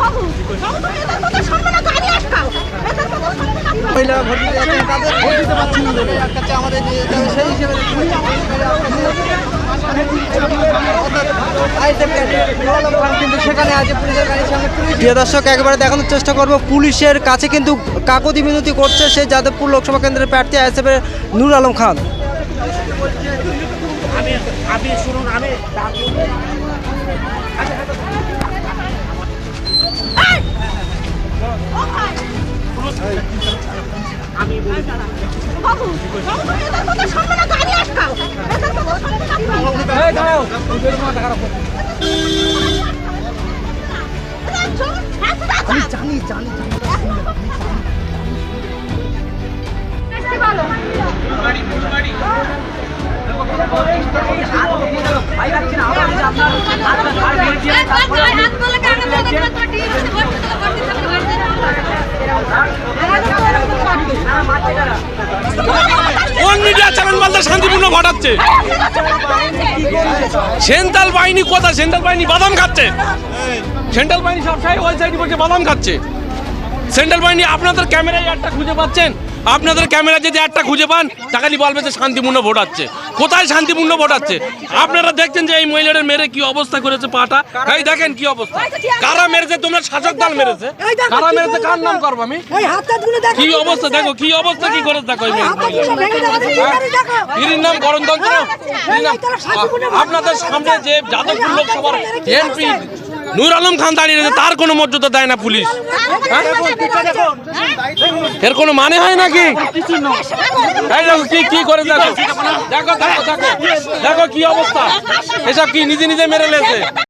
বাবু মহিলা ভোট দিতে আটকাচ্ছে আমাদের সেই হিসেবে দেখতে পাচ্ছি। কিন্তু সেখানে আছে পুলিশের গাড়ির সামনে পুলিশ প্রিয় দর্শক একবারে দেখানোর চেষ্টা করব পুলিশের কাছে কিন্তু কাকতি মিনতি করছে সেই যাদবপুর লোকসভা কেন্দ্রের প্রার্থী আইএসএফের নূর আলম খান। ও সামনে না আমি জানি জানি কোন মিডিয়া চ্যানেল মালদা শান্তিপূর্ণ ঘটাচ্ছে? সেন্ট্রাল বাহিনী কোথায়? সেন্ট্রাল বাহিনী বাদাম খাচ্ছে। সেন্ট্রাল বাহিনী সবসময় ওই সাইডে বসে বাদাম খাচ্ছে। সেন্ট্রাল বাহিনী আপনাদের ক্যামেরায় একটা খুঁজে পাচ্ছেন? আপনাদের ক্যামেরা যদি একটা খুঁজে পান তাকালি বলবে যে শান্তিপূর্ণ ভোট হচ্ছে কোথায় শান্তিপূর্ণ ভোট হচ্ছে আপনারা দেখছেন যে এই মহিলাদের মেরে কি অবস্থা করেছে পাটা? এই দেখেন কি অবস্থা। কারা মেরেছে? তোমরা শাসক দল মেরেছে। কারা মেরেছে? কার নাম করব আমি? কি অবস্থা? দেখো কি অবস্থা? কি করে দেখো মহিলা এর নাম এর নাম- আপনাদের সামনে যে যাদবপুর লোকসভার এমপি নূর আলম খান দাঁড়িয়ে রয়েছে, তার কোনো মর্যাদা দেয় না পুলিশ? এর কোনো মানে হয় নাকি? কি কি করে দেখো? দেখো দেখো দেখো। কি অবস্থা। এসব কি নিজে নিজে মেরে লেছে